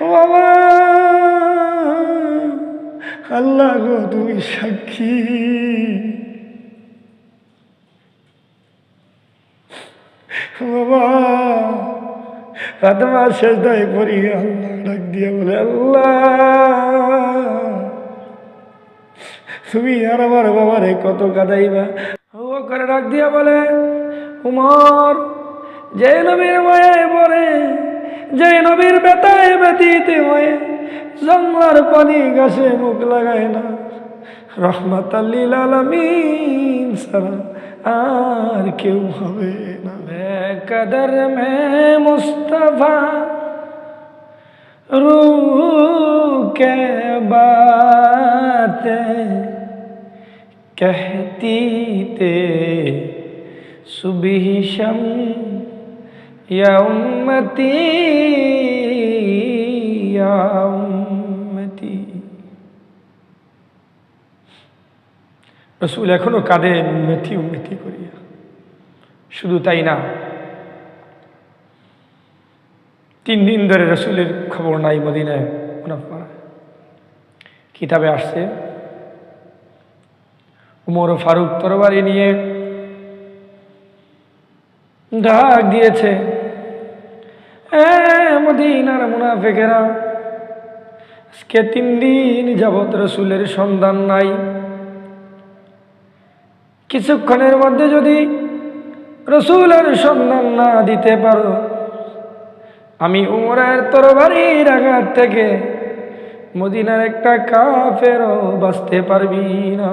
বাবা, আল্লাহ গো, তুমি সাক্ষী। বাবা রাতমা শেষ দায় পড়ি আল্লাহ ডাক দিয়ে বলে, আল্লাহ, তুমি আর আমার বাবারে কত কাদাইবা? ও করে ডাক দিয়া বলে, উমর যে নবীর মায়ায় পড়ে যে নবীর বেতায় ব্যতীত হয়ে জঙ্গলার পানি গাছে মুখ লাগায় না রহমত আল্লিল আলমিন সারা আর কেউ হবে না কদর মে মুস্তফা रू के बातें कहती ते सुबह शम يا أمتي يا أمتي রসুল এখনও কাঁদে উন্নতি উন্নতি করিয়া। শুধু তাই না, তিন দিন ধরে রসুলের খবর নাই মদিনায় কিতাবে আসছে, উমর ফারুক তরবারি নিয়ে ডাক দিয়েছে। মদিনার মুনাফেকেরা, আজকে তিন দিন যাবৎ রসুলের সন্ধান নাই। কিছুক্ষণের মধ্যে যদি রসুলের সন্ধান না দিতে পারো, আমি উমরের তরবারির আঘাত থেকে মদিনার একটা কাফেরও বাঁচতে পারবি না।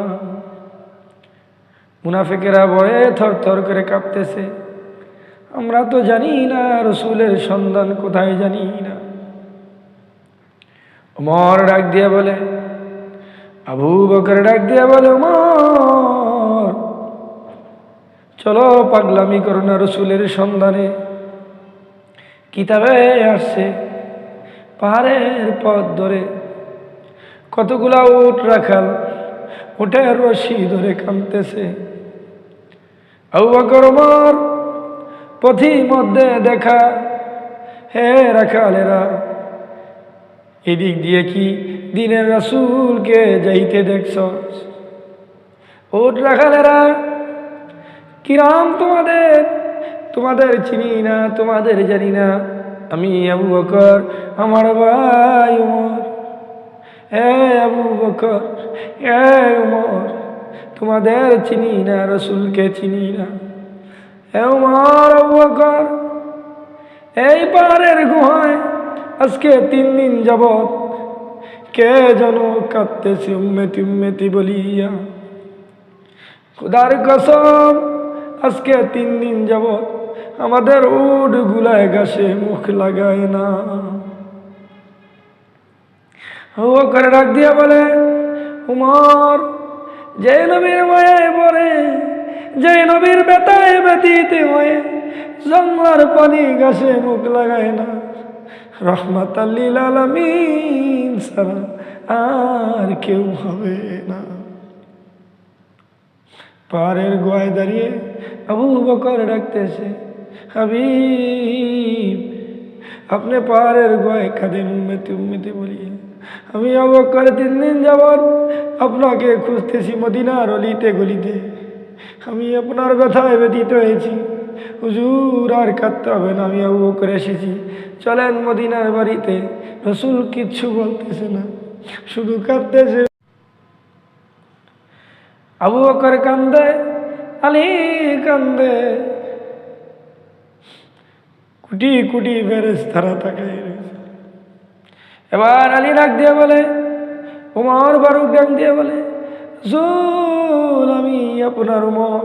মুনাফেকেরা ভয়ে থর থর করে কাঁপতেছে। আমরা তো জানি না রসুলের সন্ধান কোথায় জানি না। উমর ডাক দিয়ে বলে, আবু বকর ডাক দিয়ে বলে, উমর, চলো পাগলামি করো না রসুলের সন্ধানে কিতাবে আসছে, পাহাড়ের পথ ধরে কতগুলা উট রাখাল, উটের রশি ধরে কামতেছে আবু বকর ওমর পথি মধ্যে দেখা। হে রাখালেরা, এদিক দিয়ে কি দিনের রাসূলকে যাইতে দেখছ? উট রাখালেরা কিরাম তোমাদের? তোমাদের চিনি না, তোমাদের জানি না। আমি আবু বকর, আমার ভাই উমর। এ আবু বকর এ উমর, তোমাদের চিনি না, রসুলকে চিনি না। বকর এই পাহাড়ের গুহায় আজকে তিন দিন যাবৎ কে যেন কাঁদতেছি উম্মেতি উম্মেতি বলিয়া খুদার কসম, আজকে তিন দিন যাবৎ আমাদের উড গুলায় গাছে মুখ লাগায় না। ও করে ডাক দিয়া বলে, উমর, যে নবীর মায়ায় পড়ে যে নবীর বেতায় ব্যতীতে হয়ে জঙ্গলার পানি গাছে মুখ লাগায় না। রহমত আল্লিল সারা আর কেউ হবে না। পাহাড়ের গোয়ায় দাঁড়িয়ে আবু বকর ডাকতেছে, হাবিব, আপনি পাহাড়ের গোয়ায় কাঁদেন উন্মতি উন্মতি বলিয়ে। আমি অবকর তিন দিন যাবৎ আপনাকে খুঁজতেছি মদিনার অলিতে গলিতে। আমি আপনার কথায় ব্যতীত হয়েছি। হুজুর, আর কাঁদতে হবে না, আমি আবু বকর এসেছি। চলেন মদিনার বাড়িতে। রসুল কিচ্ছু বলতেছে না, শুধু কাঁদতেছে। আবু বকর কান্দে, আলী কান্দে। কুটি কুটি বেরেস তারা তাকাই রয়েছে। এবার আলী ডাক দিয়ে বলে, উমর বারুক ডাক দিয়ে বলে জুল আমি আপনার উমর।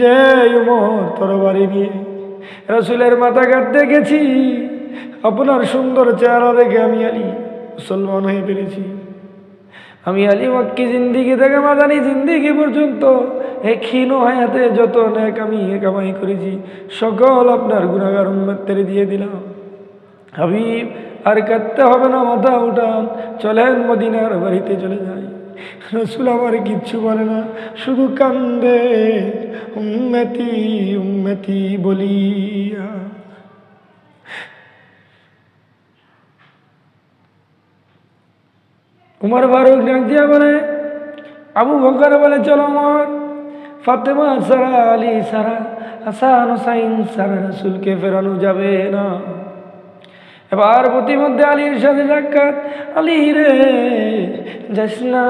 যে উমর তরবারি নিয়ে রসুলের মাথা কাটতে গেছি, আপনার সুন্দর চেহারা দেখে আমি আলী মুসলমান হয়ে পেরেছি আমি আলী মক্কি জিন্দিগি থেকে মাদানি জিন্দিগি পর্যন্ত এই ক্ষীণ হায়াতে যত নেক আমি এ কামাই করেছি, সকল আপনার গুণাগার উন্মত্তের দিয়ে দিলাম। হাবিব, আর কাঁদতে হবে না, মাথা উঠান, চলেন মদিনার বাড়িতে চলে যাই। রসুল আমার কিচ্ছু বলে না, শুধু কান্দে, উম্মতি উম্মতি বলিয়া। উমর ফারুক ডাক দিয়া বলে, আবু বকর বলে, চলো আমার। ফাতেমা সারা, আলী সারা, হাসান হুসাইন সারা রসুলকে ফেরানো যাবে না। এবার প্রতিমধ্যে আলীর সাথে সাক্ষাৎ, আলী রে যাস না,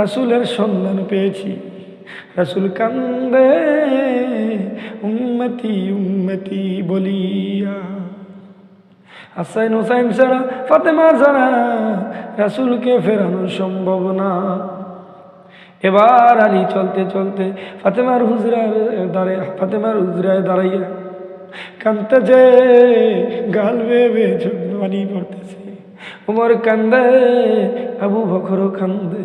রাসুলের সন্ধান পেয়েছি। রাসুল কান্দে, উম্মতি উম্মতি বলিয়া। হাসাইন হুসাইন ছাড়া ফাতেমা ছাড়া রাসুলকে ফেরানো সম্ভব না। এবার আলী চলতে চলতে ফাতেমার হুজরার দাঁড়ে ফাতেমার হুজরায় দাঁড়াইয়া কান্দতেছে গাল বেবে পানি পড়তেছে। উমর কান্দে, আবু বকরও কান্দে।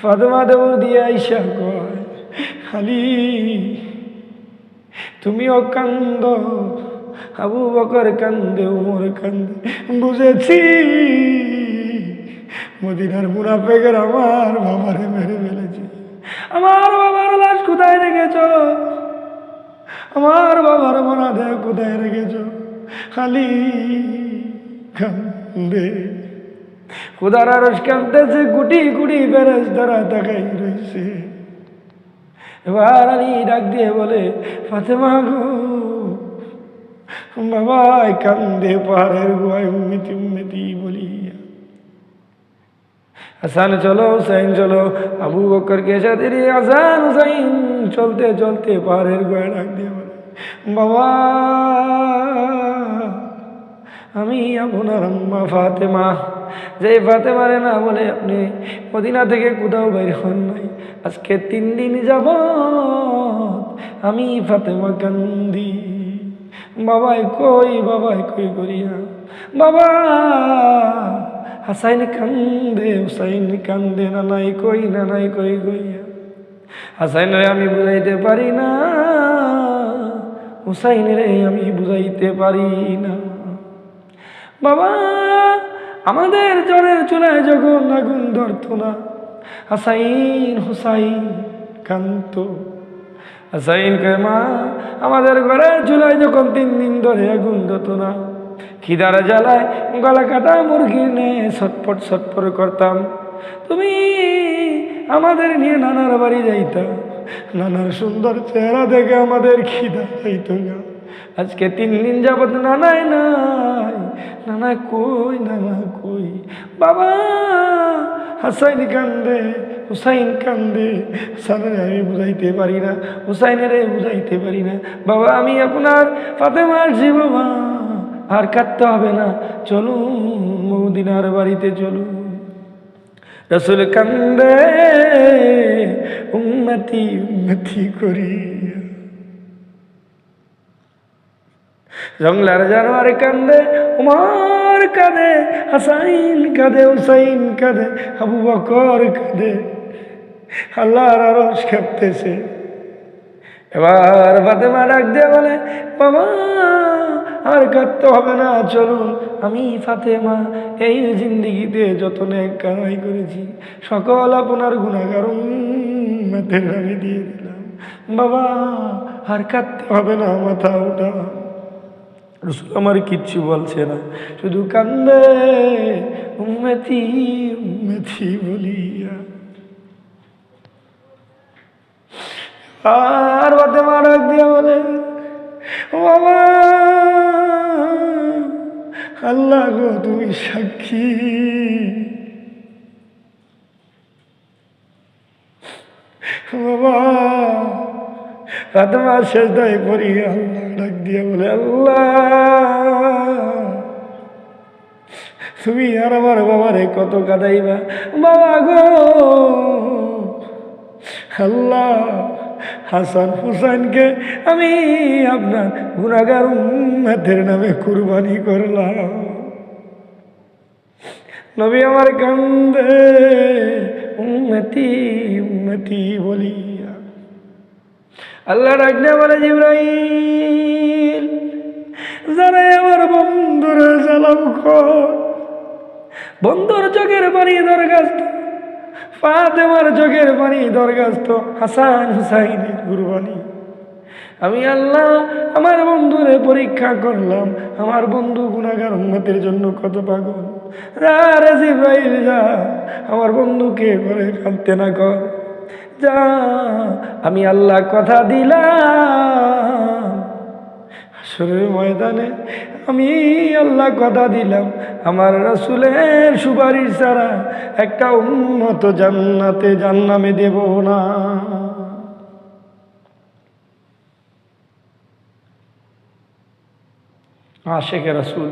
ফাতেমা দেবর দিয়ে আইসা কয় আলী তুমিও কান্দ, আবু বকর কান্দে, উমর কান্দে। বুঝেছি, মদিনার মুনাফেকের আমার বাবারে মেরে ফেলেছে। আমার বাবার লাশ কোথায় রেখেছ? আমার বাবার মরা দেহ কোথায় রেখেছ? খালি কান্দে। খুদার আরস কান্দতেছে গুটি গুটি বেরেস দ্বারা তাকাই রয়েছে। এবার আলী ডাক দিয়ে বলে, ফাতেমা গো বাবা কান্দে পাহাড়ের গোয়ায় উম্মিতি উম্মিতি বলিয়া। হাসান চলো, হুসাইন চলো, আবু বকরকে সাথে নিয়ে হাসান হুসাইন চলতে চলতে পাহাড়ের গোয়ায় ডাক দিয়ে বলে, বাবা, আমি আপনার আম্মা ফাতেমা। যে ফাতেমারে না বলে আপনি মদিনা থেকে কোথাও বাইর হন নাই। আজকে তিন দিন যাব আমি ফাতেমা কান্দি। বাবাই কই বাবাই কই করিয়া। বাবা, হাসাইন কান্দে, হুসাইন কান্দে, নানাই কই না নাই কই কইয়া হাসাইন রে আমি বুঝাইতে পারি না হুসাইন রে আমি বুঝাইতে পারি না। বাবা আমাদের জ্বরের চুলায় যখন আগুন ধরত না, হাসাইন হুসাইন কান্ত হাসাইন কয়, মা, আমাদের ঘরের চুলায় যখন তিন দিন ধরে আগুন ধরত না, খিদার জ্বালায় গলা কাটা মুরগির নে ছটপট ছটপট করতাম। তুমি আমাদের নিয়ে নানার বাড়ি যাইতাম নানার সুন্দর চেহারা দেখে আমাদের খিদা যাইত গা আজকে তিন দিন যাবত নানাই নাই নানা কই নানা কই। বাবা, হাসাইন কান্দে, হুসাইন কান্দে। হাসানের আমি বুঝাইতে পারি না, হুসাইনের বুঝাইতে পারি না। বাবা, আমি আপনার ফাতেমার বাবা আর কাঁদতে হবে না। চলুন, মৌদিনার বাড়িতে চলুন। রসুল কান্দে উন্নতি উন্নতি করি। জংলার জানোয়ার কান্দে, উমার কাঁদে, হাসাইন কাঁদে, হুসাইন কাঁদে, আবু বকর কাঁদে। আল্লাহর আরস কাঁপতেছে। এবার ফাতেমা ডাক দিয়ে বলে, বাবা, আর কাঁদতে হবে না, চলুন, আমি ফাতেমা, এই জিন্দিগিতে যত কামাই করেছি, সকল আপনার গুণাগার উম্মতের আমি দিয়ে দিলাম। বাবা, আর কাঁদতে হবে না, মাথা ওঠা রসুল আমার কিচ্ছু বলছে না। শুধু কান্দে, উম্মেতি উম্মেতি বলিয়া। আর বাদে মারাক দিয়ে বলে আল্লাহ গো, তুমি সাক্ষী বাবা ফাতেমা শেষ দায় পড়ি আল্লাহ ডাক দিয়ে বলে, আল্লাহ, তুমি আর আমার বাবারে কত কাদাইবা? বাবা গো, আল্লাহ, হাসান হুসাইনকে আমি আপনার গুণাগার উম্মাদের নামে কুরবানি করলাম। নবী আমার কান্দে উন্নতি উন্নতি বলিয়া আল্লাহ রাখলে বলে জিব্রাইল, যারা আমার বন্ধুরে সালাম বন্ধুর চোখের পানি দরখাস্ত, ফাতেমার চোখের পানি দরখাস্ত, হাসান হুসাইনের কুরবানি। আমি আল্লাহ আমার বন্ধুরে পরীক্ষা করলাম, আমার বন্ধু গুণাগার উন্নতির জন্য কত পাগল। রা রে জিব্রাইল, যা, আমার বন্ধুকে করে কাঁদতে না কর। আমি আল্লাহ কথা দিলাম। ময়দানে আমি আল্লাহ কথা দিলাম। আমার রাসুলের সুপারিশ ছাড়া একটা উন্নত জান্নাতে জান্নামে দেব না। আশেখ রাসুল